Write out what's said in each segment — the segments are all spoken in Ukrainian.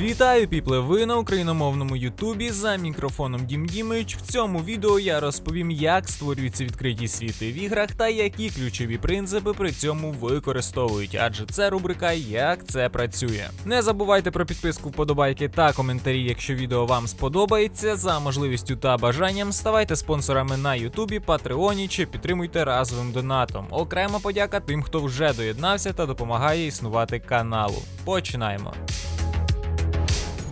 Вітаю, піпле! Ви на україномовному Ютубі за мікрофоном Дім Дімич. В цьому відео я розповім, як створюються відкриті світи в іграх та які ключові принципи при цьому використовують, адже це рубрика Як це працює. Не забувайте про підписку, вподобайки та коментарі, якщо відео вам сподобається. За можливістю та бажанням ставайте спонсорами на Ютубі, Патреоні чи підтримуйте разовим донатом. Окрема подяка тим, хто вже доєднався та допомагає існувати каналу. Починаємо.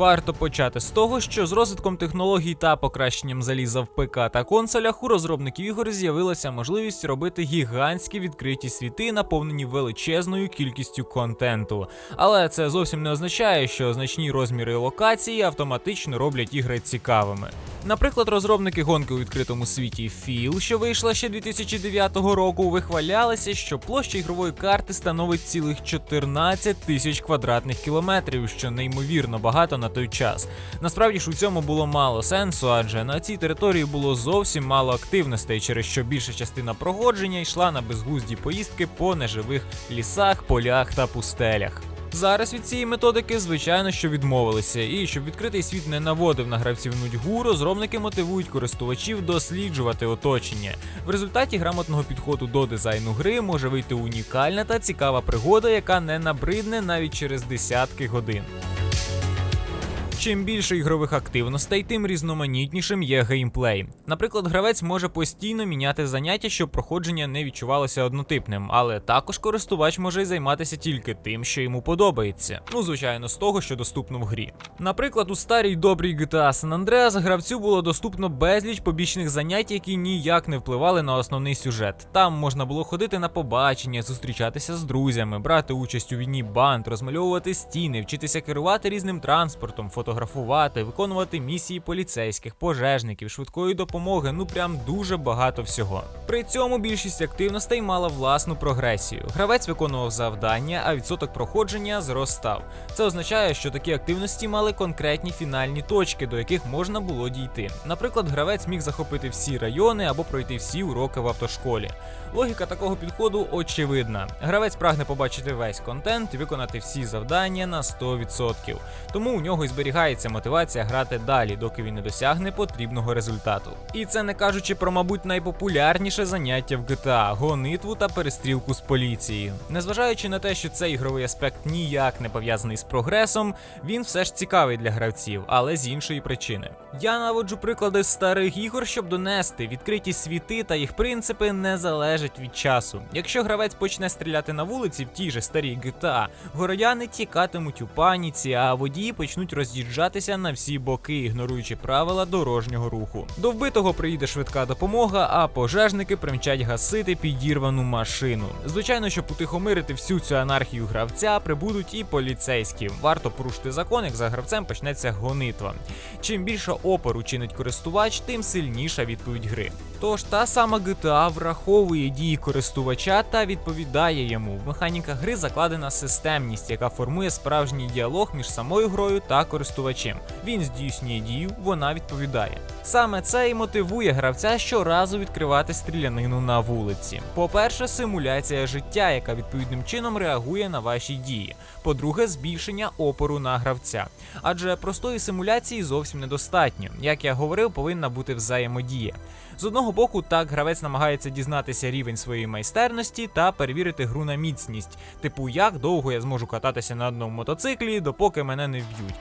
Варто почати з того, що з розвитком технологій та покращенням заліза в ПК та консолях у розробників ігор з'явилася можливість робити гігантські відкриті світи, наповнені величезною кількістю контенту. Але це зовсім не означає, що значні розміри локації автоматично роблять ігри цікавими. Наприклад, розробники гонки у відкритому світі FIL, що вийшла ще 2009 року, вихвалялися, що площа ігрової карти становить цілих 14 тисяч квадратних кілометрів, що неймовірно багато на той час. Насправді ж у цьому було мало сенсу, адже на цій території було зовсім мало активностей, через що більша частина проходження йшла на безглузді поїздки по неживих лісах, полях та пустелях. Зараз від цієї методики, звичайно, що відмовилися, і щоб відкритий світ не наводив на гравців нудьгу, розробники мотивують користувачів досліджувати оточення. В результаті грамотного підходу до дизайну гри може вийти унікальна та цікава пригода, яка не набридне навіть через десятки годин. Чим більше ігрових активностей, тим різноманітнішим є геймплей. Наприклад, гравець може постійно міняти заняття, щоб проходження не відчувалося однотипним, але також користувач може займатися тільки тим, що йому подобається. Ну, звичайно, з того, що доступно в грі. Наприклад, у старій добрій GTA San Andreas гравцю було доступно безліч побічних занять, які ніяк не впливали на основний сюжет. Там можна було ходити на побачення, зустрічатися з друзями, брати участь у війні банд, розмальовувати стіни, вчитися керувати різним транспортом, фотографувати, виконувати місії поліцейських, пожежників, швидкої допомоги. Ну прям дуже багато всього. При цьому більшість активностей мала власну прогресію. Гравець виконував завдання, а відсоток проходження зростав. Це означає, що такі активності мали конкретні фінальні точки, до яких можна було дійти. Наприклад, гравець міг захопити всі райони або пройти всі уроки в автошколі. Логіка такого підходу очевидна. Гравець прагне побачити весь контент і виконати всі завдання на 100%. Тому у нього і зберігається мотивація грати далі, доки він не досягне потрібного результату. І це не кажучи про, мабуть, найпопулярніше заняття в GTA гонитву та перестрілку з поліцією. Незважаючи на те, що цей ігровий аспект ніяк не пов'язаний з прогресом, він все ж цікавий для гравців, але з іншої причини. Я наводжу приклади старих ігор, щоб донести відкриті світи та їх принципи не залежать від часу. Якщо гравець почне стріляти на вулиці в тій же старій GTA, городяни тікатимуть у паніці, а водії почнуть роз'їжджатися на всі боки, ігноруючи правила дорожнього руху. До вбитого приїде швидка допомога, а пожежники примчать гасити підірвану машину. Звичайно, щоб утихомирити всю цю анархію гравця, прибудуть і поліцейські. Варто порушити закон, як за гравцем почнеться гонитва. Чим більше опору чинить користувач, тим сильніша відповідь гри. Тож та сама GTA враховує дії користувача та відповідає йому. В механіках гри закладена системність, яка формує справжній діалог між самою грою та користувачем. Він здійснює дію, вона відповідає. Саме це і мотивує гравця щоразу відкривати стрілянину на вулиці. По-перше, симуляція життя, яка відповідним чином реагує на ваші дії. По-друге, збільшення опору на гравця. Адже простої симуляції зовсім недостатньо. Як я говорив, повинна бути взаємодія. З одного боку, так гравець намагається дізнатися рівень своєї майстерності та перевірити гру на міцність, типу, як довго я зможу кататися на одному мотоциклі, допоки мене не вб'ють.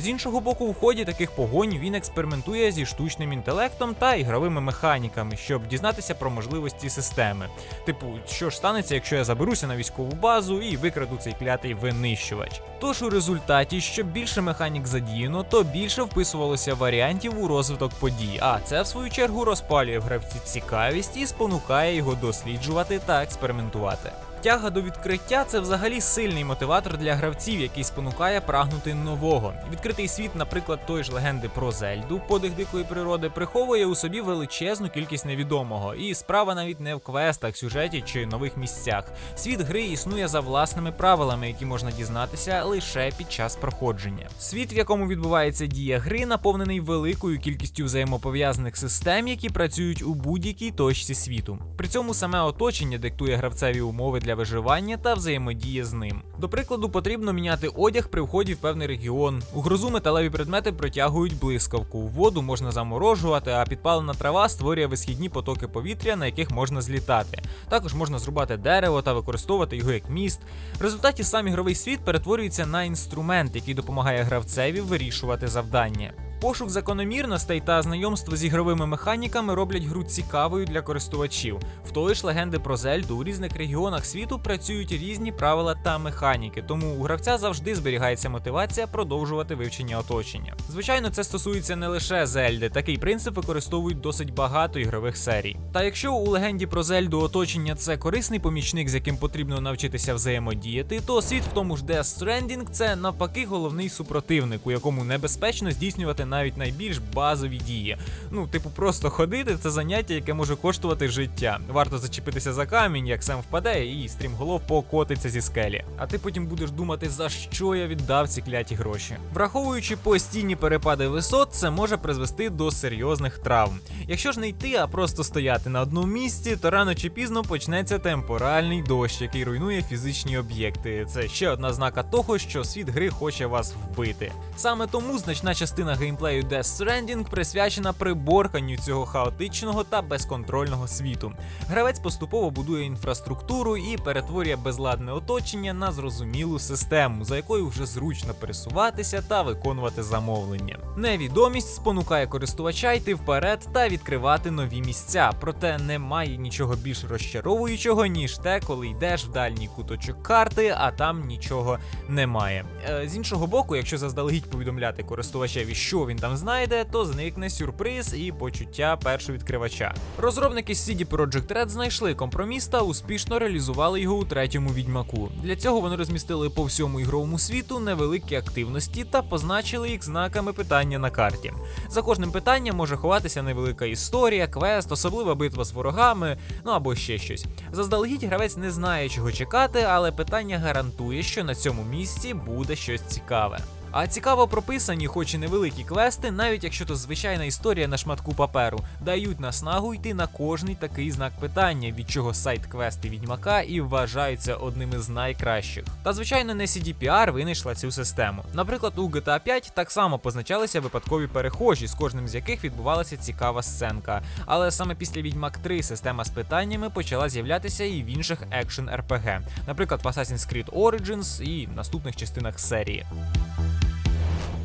З іншого боку, в ході таких погонь він експериментує зі штучним інтелектом та ігровими механіками, щоб дізнатися про можливості системи. Типу, що ж станеться, якщо я заберуся на військову базу і викраду цей клятий винищувач. Тож у результаті, що більше механік задіяно, то більше вписувалося варіантів у розвиток подій. А це в свою чергу розпалює в гравці цікавість і спонукає його досліджувати та експериментувати. Тяга до відкриття це взагалі сильний мотиватор для гравців, який спонукає прагнути нового. Відкритий світ, наприклад, той ж легенди про Зельду, подих дикої природи, приховує у собі величезну кількість невідомого. І справа навіть не в квестах, сюжеті чи нових місцях. Світ гри існує за власними правилами, які можна дізнатися лише під час проходження. Світ, в якому відбувається дія гри, наповнений великою кількістю взаємопов'язаних систем, які працюють у будь-якій точці світу. При цьому саме оточення диктує гравцеві умови для для виживання та взаємодії з ним. До прикладу, потрібно міняти одяг при вході в певний регіон. У грозу металеві предмети притягують блискавку. Воду можна заморожувати, а підпалена трава створює висхідні потоки повітря, на яких можна злітати. Також можна зрубати дерево та використовувати його як міст. В результаті сам ігровий світ перетворюється на інструмент, який допомагає гравцеві вирішувати завдання. Пошук закономірностей та знайомство з ігровими механіками роблять гру цікавою для користувачів. В тої ж легенди про Зельду у різних регіонах світу працюють різні правила та механіки, тому у гравця завжди зберігається мотивація продовжувати вивчення оточення. Звичайно, це стосується не лише Зельди, такий принцип використовують досить багато ігрових серій. Та якщо у легенді про Зельду оточення це корисний помічник, з яким потрібно навчитися взаємодіяти, то світ в тому ж Death Stranding – це навпаки головний супротивник, у якому небезпечно здійснювати навіть найбільш базові дії. Ну, типу, просто ходити це заняття, яке може коштувати життя. Варто зачепитися за камінь, як сам впаде, і стрімголов покотиться зі скелі. А ти потім будеш думати, за що я віддав ці кляті гроші. Враховуючи постійні перепади висот, це може призвести до серйозних травм. Якщо ж не йти, а просто стояти на одному місці, то рано чи пізно почнеться темпоральний дощ, який руйнує фізичні об'єкти. Це ще одна знака того, що світ гри хоче вас вбити. Саме тому значна частина геймплею Death Stranding присвячена приборканню цього хаотичного та безконтрольного світу. Гравець поступово будує інфраструктуру і перетворює безладне оточення на зрозумілу систему, за якою вже зручно пересуватися та виконувати замовлення. Невідомість спонукає користувача йти вперед та відкривати нові місця, проте немає нічого більш розчаровуючого, ніж те, коли йдеш в дальній куточок карти, а там нічого немає. Е, з іншого боку, якщо заздалегідь повідомляти користувачеві, що він там знайде, то зникне сюрприз і почуття першовідкривача. Розробники з CD Projekt Red знайшли компроміс та успішно реалізували його у третьому відьмаку. Для цього вони розмістили по всьому ігровому світу невеликі активності та позначили їх знаками питання на карті. За кожним питанням може ховатися невелика історія, квест, особлива битва з ворогами, ну або ще щось. Заздалегідь гравець не знає, чого чекати, але питання гарантує, що на цьому місці буде щось цікаве. А цікаво прописані, хоч і невеликі квести, навіть якщо то звичайна історія на шматку паперу, дають наснагу йти на кожний такий знак питання, від чого сайт квести відьмака і вважаються одним із найкращих. Та звичайно, не CDPR винайшла цю систему. Наприклад, у GTA 5 так само позначалися випадкові перехожі, з кожним з яких відбувалася цікава сценка. Але саме після Відьмак 3 система з питаннями почала з'являтися і в інших екшен RPG, наприклад, в Assassin's Creed Origins і наступних частинах серії.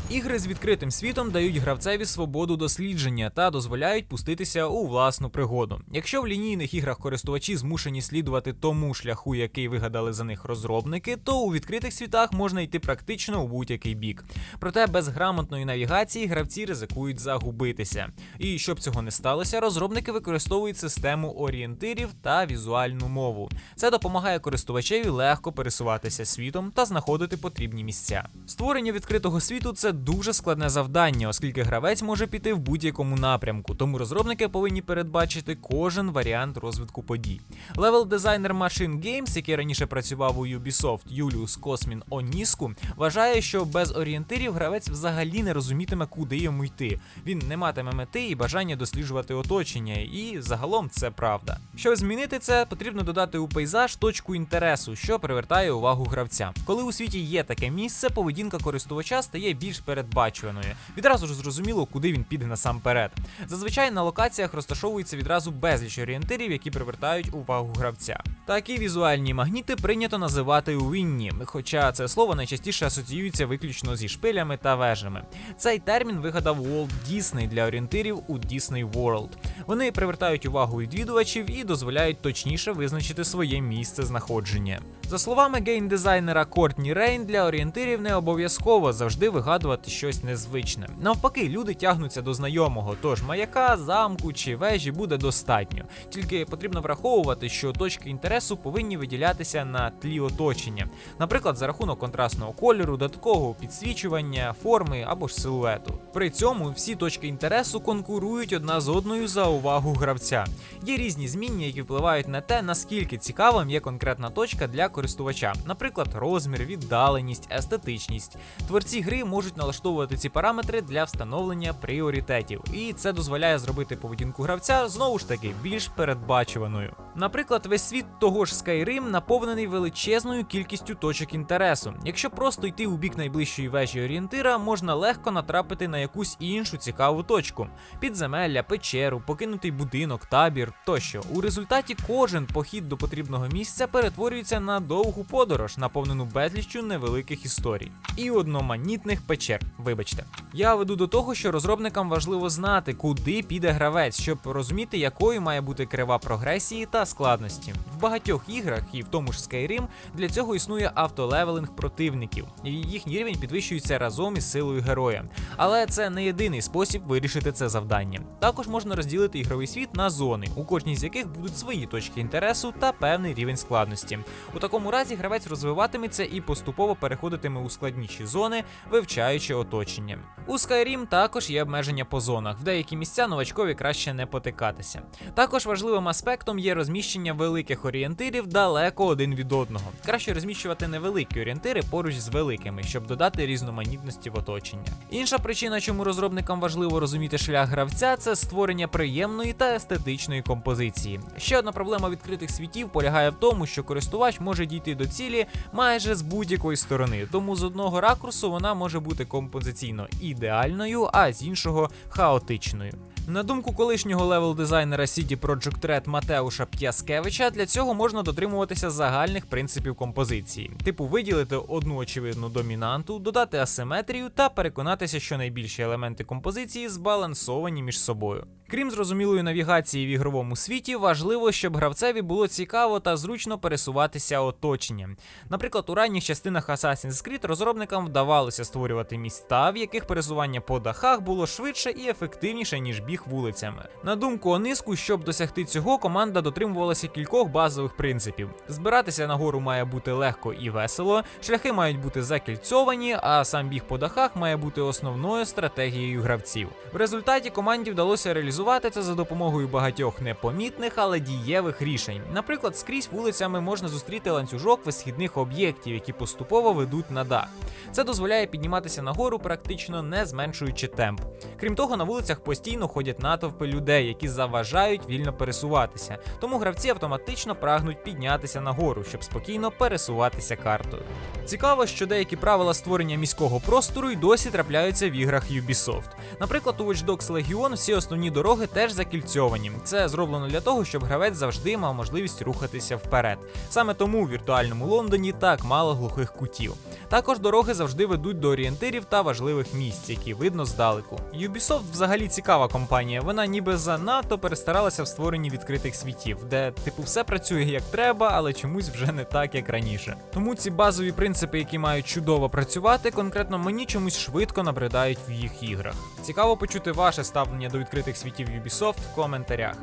Ігри з відкритим світом дають гравцеві свободу дослідження та дозволяють пуститися у власну пригоду. Якщо в лінійних іграх користувачі змушені слідувати тому шляху, який вигадали за них розробники, то у відкритих світах можна йти практично у будь-який бік. Проте без грамотної навігації гравці ризикують загубитися. І щоб цього не сталося, розробники використовують систему орієнтирів та візуальну мову. Це допомагає користувачеві легко пересуватися світом та знаходити потрібні місця. Створення відкритого світу це дуже складне завдання, оскільки гравець може піти в будь-якому напрямку, тому розробники повинні передбачити кожен варіант розвитку подій. Левел дизайнер Machine Games, який раніше працював у Ubisoft Юліус Космін Оніску, вважає, що без орієнтирів гравець взагалі не розумітиме, куди йому йти. Він не матиме мети і бажання досліджувати оточення, і загалом це правда. Щоб змінити це, потрібно додати у пейзаж точку інтересу, що привертає увагу гравця. Коли у світі є таке місце, поведінка користувача стає більш передбачуваною. Відразу ж зрозуміло, куди він піде насамперед. Зазвичай на локаціях розташовується відразу безліч орієнтирів, які привертають увагу гравця. Такі візуальні магніти прийнято називати уінні, хоча це слово найчастіше асоціюється виключно зі шпилями та вежами. Цей термін вигадав Walt Disney для орієнтирів у Disney World. Вони привертають увагу відвідувачів і дозволяють точніше визначити своє місце знаходження. За словами геймдизайнера Кортні Рейн, для орієнтирів не обов'язково завжди вигадувати щось незвичне. Навпаки, люди тягнуться до знайомого, тож маяка, замку чи вежі буде достатньо. Тільки потрібно враховувати, що точки інтересу повинні виділятися на тлі оточення, наприклад, за рахунок контрастного кольору, додаткового підсвічування, форми або ж силуету. При цьому всі точки інтересу конкурують одна з одною за увагу гравця. Є різні зміння, які впливають на те, наскільки цікавим є конкретна точка для користувача, наприклад, розмір, віддаленість, естетичність. Творці гри можуть налаштовувати ці параметри для встановлення пріоритетів, і це дозволяє зробити поведінку гравця знову ж таки більш передбачуваною. Наприклад, весь світ того ж Skyrim наповнений величезною кількістю точок інтересу. Якщо просто йти у бік найближчої вежі орієнтира, можна легко натрапити на якусь іншу цікаву точку: підземелля, печеру, покинутий будинок, табір тощо. У результаті кожен похід до потрібного місця перетворюється на довгу подорож, наповнену безліччю невеликих історій і одноманітних печер. Вибачте, я веду до того, що розробникам важливо знати, куди піде гравець, щоб розуміти, якою має бути крива прогресії та складності. В багатьох іграх, і в тому ж Skyrim, для цього існує автолевелинг противників, і їхній рівень підвищується разом із силою героя. Але це не єдиний спосіб вирішити це завдання. Також можна розділити ігровий світ на зони, у кожній з яких будуть свої точки інтересу та певний рівень складності. У такому разі гравець розвиватиметься і поступово переходитиме у складніші зони, вивчаючи оточення. У Skyrim також є обмеження по зонах. В деякі місця новачкові краще не потикатися. Також важливим аспектом є розміщення великих орієнтирів далеко один від одного. Краще розміщувати невеликі орієнтири поруч з великими, щоб додати різноманітності в оточення. Інша причина, чому розробникам важливо розуміти шлях гравця, це створення приємної та естетичної композиції. Ще одна проблема відкритих світів полягає в тому, що користувач може дійти до цілі майже з будь-якої сторони, тому з одного ракурсу вона може бути композиційно ідеальною, а з іншого хаотичною. На думку колишнього левел-дизайнера CD Projekt Red Матеуша П'яскевича, для цього можна дотримуватися загальних принципів композиції, типу виділити одну очевидну домінанту, додати асиметрію та переконатися, що найбільші елементи композиції збалансовані між собою. Крім зрозумілої навігації в ігровому світі, важливо, щоб гравцеві було цікаво та зручно пересуватися оточенням. Наприклад, у ранніх частинах Assassin's Creed розробникам вдавалося створювати міста, в яких пересування по дахах було швидше і ефективніше, ніж біг вулицями. На думку Ониску, щоб досягти цього, команда дотримувалася кількох базових принципів: збиратися на гору має бути легко і весело, шляхи мають бути закільцьовані, а сам біг по дахах має бути основною стратегією гравців. В результаті команді вдалося реалізувати це за допомогою багатьох непомітних, але дієвих рішень. Наприклад, скрізь вулицями можна зустріти ланцюжок висхідних об'єктів, які поступово ведуть на дах. Це дозволяє підніматися нагору, практично не зменшуючи темп. Крім того, на вулицях постійно ходять натовпи людей, які заважають вільно пересуватися. Тому гравці автоматично прагнуть піднятися нагору, щоб спокійно пересуватися картою. Цікаво, що деякі правила створення міського простору й досі трапляються в іграх Ubisoft. Наприклад, у Watch Dogs Legion всі основні дороги теж закільцьовані. Це зроблено для того, щоб гравець завжди мав можливість рухатися вперед. Саме тому в віртуальному Лондоні так мало глухих кутів. Також дороги завжди ведуть до орієнтирів та важливих місць, які видно здалеку. Ubisoft взагалі цікава компанія. Вона ніби занадто перестаралася в створенні відкритих світів, де типу все працює як треба, але чомусь вже не так, як раніше. Тому ці базові принципи, які мають чудово працювати, конкретно мені чомусь швидко набридають в їх іграх. Цікаво почути ваше ставлення до відкритих світів Ubisoft в коментарях.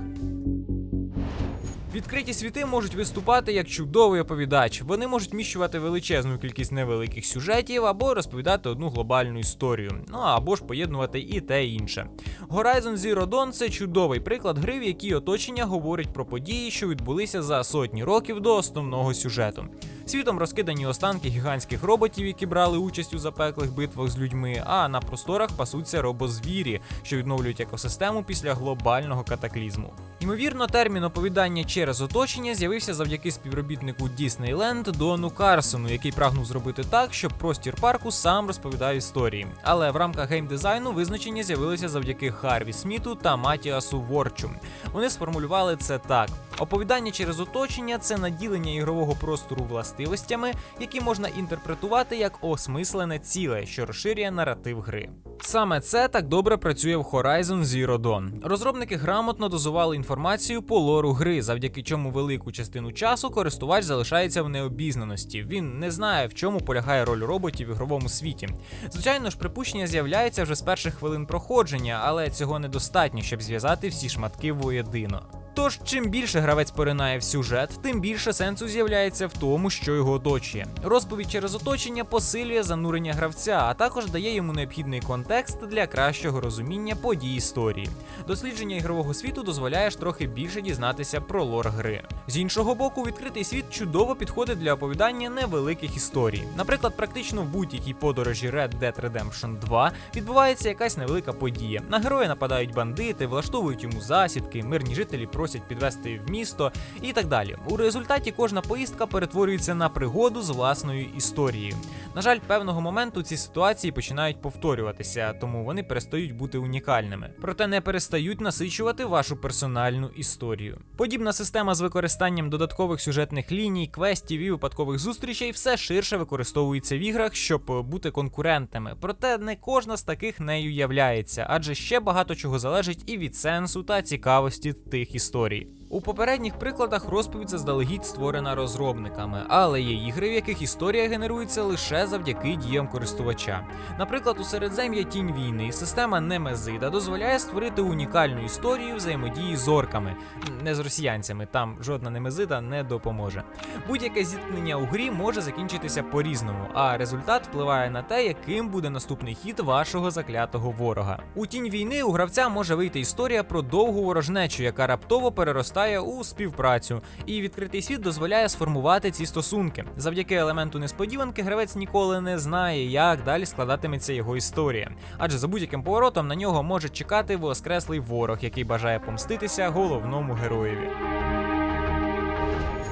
Відкриті світи можуть виступати як чудовий оповідач. Вони можуть вміщувати величезну кількість невеликих сюжетів або розповідати одну глобальну історію. Ну або ж поєднувати і те і інше. Horizon Zero Dawn – це чудовий приклад гри, в якій оточення говорить про події, що відбулися за сотні років до основного сюжету. Світом розкидані останки гігантських роботів, які брали участь у запеклих битвах з людьми, а на просторах пасуться робозвірі, що відновлюють екосистему після глобального катаклізму. Ймовірно, термін оповідання через оточення з'явився завдяки співробітнику Disneyland Дону Карсону, який прагнув зробити так, щоб простір парку сам розповідав історії. Але в рамках геймдизайну визначення з'явилися завдяки Харві Сміту та Матіасу Ворчу. Вони сформулювали це так: оповідання через оточення це наділення ігрового простору властивостями, які можна інтерпретувати як осмислене ціле, що розширює наратив гри. Саме це так добре працює в Horizon Zero Dawn. Розробники грамотно дозували інформацію по лору гри, завдяки чому велику частину часу користувач залишається в необізнаності. Він не знає, в чому полягає роль роботів в ігровому світі. Звичайно ж, припущення з'являється вже з перших хвилин проходження, але цього недостатньо, щоб зв'язати всі шматки воєдино. Тож, чим більше гравець поринає в сюжет, тим більше сенсу з'являється в тому, що його оточує. Розповідь через оточення посилює занурення гравця, а також дає йому необхідний контекст для кращого розуміння подій історії. Дослідження ігрового світу дозволяє ж трохи більше дізнатися про лор гри. З іншого боку, відкритий світ чудово підходить для оповідання невеликих історій. Наприклад, практично в будь-якій подорожі Red Dead Redemption 2 відбувається якась невелика подія. На героя нападають бандити, влаштовують йому засідки, мирні жителі просять підвести в місто і так далі. У результаті кожна поїздка перетворюється на пригоду з власною історією. На жаль, певного моменту ці ситуації починають повторюватися, тому вони перестають бути унікальними. Проте не перестають насичувати вашу персональну історію. Подібна система з використанням додаткових сюжетних ліній, квестів і випадкових зустрічей все ширше використовується в іграх, щоб бути конкурентами. Проте не кожна з таких нею являється, адже ще багато чого залежить і від сенсу та цікавості тих історій історії. У попередніх прикладах розповідь заздалегідь створена розробниками, але є ігри, в яких історія генерується лише завдяки діям користувача. Наприклад, у середзем'я тінь війни система Немезида дозволяє створити унікальну історію взаємодії з орками, не з росіянцями, там жодна немезида не допоможе. Будь-яке зіткнення у грі може закінчитися по-різному, а результат впливає на те, яким буде наступний хід вашого заклятого ворога. У тінь війни у гравця може вийти історія про довгу ворожнечу, яка раптово переростає у співпрацю, і відкритий світ дозволяє сформувати ці стосунки. Завдяки елементу несподіванки гравець ніколи не знає, як далі складатиметься його історія. Адже за будь-яким поворотом на нього може чекати воскреслий ворог, який бажає помститися головному героєві.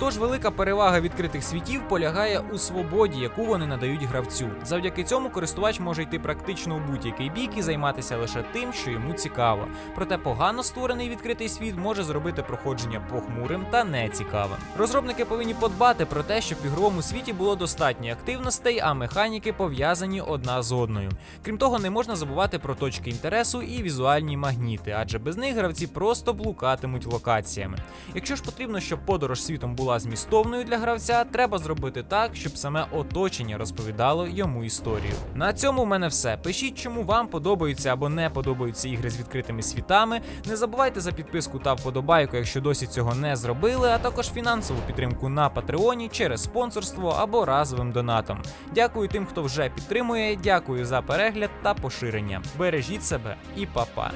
Тож велика перевага відкритих світів полягає у свободі, яку вони надають гравцю. Завдяки цьому користувач може йти практично у будь-який бік і займатися лише тим, що йому цікаво. Проте погано створений відкритий світ може зробити проходження похмурим та нецікавим. Розробники повинні подбати про те, щоб в ігровому світі було достатньо активностей, а механіки пов'язані одна з одною. Крім того, не можна забувати про точки інтересу і візуальні магніти, адже без них гравці просто блукатимуть локаціями. Якщо ж потрібно, щоб подорож світом була змістовною для гравця, треба зробити так, щоб саме оточення розповідало йому історію. На цьому в мене все. Пишіть, чому вам подобаються або не подобаються ігри з відкритими світами. Не забувайте за підписку та вподобайку, якщо досі цього не зробили, а також фінансову підтримку на Патреоні через спонсорство або разовим донатом. Дякую тим, хто вже підтримує. Дякую за перегляд та поширення. Бережіть себе і па-па.